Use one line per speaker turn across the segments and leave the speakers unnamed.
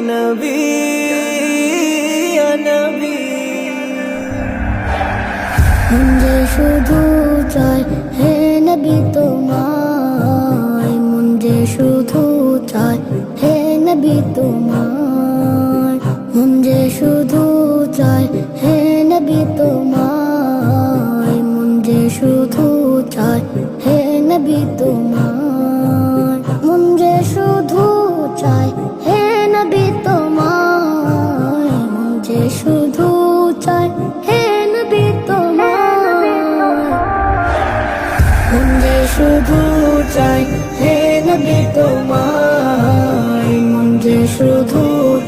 নবী
নবী। শুধু চাই, হে নবী তোমায়। মুঞ্জে শুধু চাই, হে নবী তোমায়। মুঞ্জে শুধু চাই, হে নবী তোমায়। মুঞ্জে শুধু চাই, হে নবী চায়। হে নবী তোমায়
মন যে শুধু চাই হে নবী তোমায় মন যে শুধু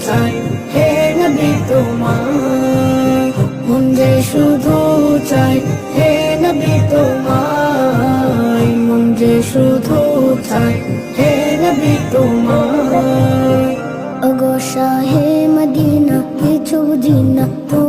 চাই হে নবী তোমায় মন যে শুধু চাই হে নবী তোমায় মন যে শুধু চাই হে নবী তোমায়
ওগো শাহে মদিনা, কিছু বুঝিনা তুমি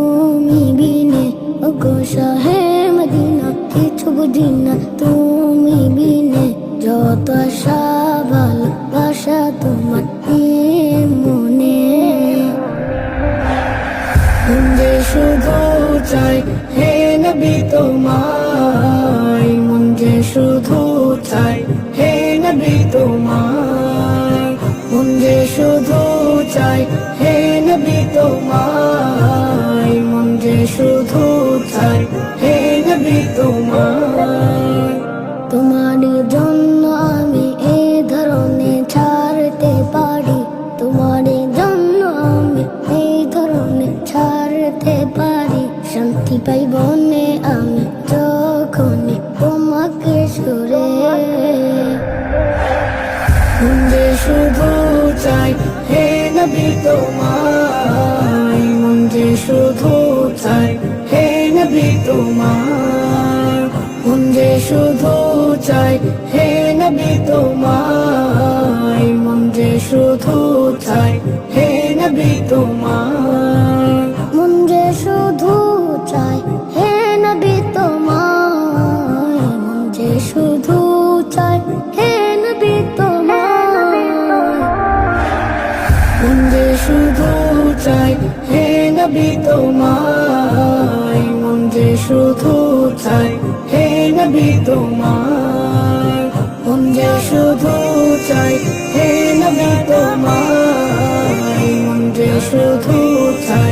চাই। হে নবী তোমায় মন যে শুধু চাই। হে নবী তোমায় মন যে শুধু চাই। হে নবী তোমায়।
শান্তি পাই বনে আমি যখন তোমাকে সুরে।
মন যে শুধু চাই, হে নবী তোমায়। মন যে শুধু চাই, হে নবী তোমায়। মন যে শুধু চাই, হে নবী তোমায়। মন যে শুধু চাই, হে নবী তোমায়। শুধু চাই হে নবী তোমায় মন যে শুধু চাই হে নবী তোমায় মন যে শুধু চাই হে নবী তোমায় মন যে শুধু চাই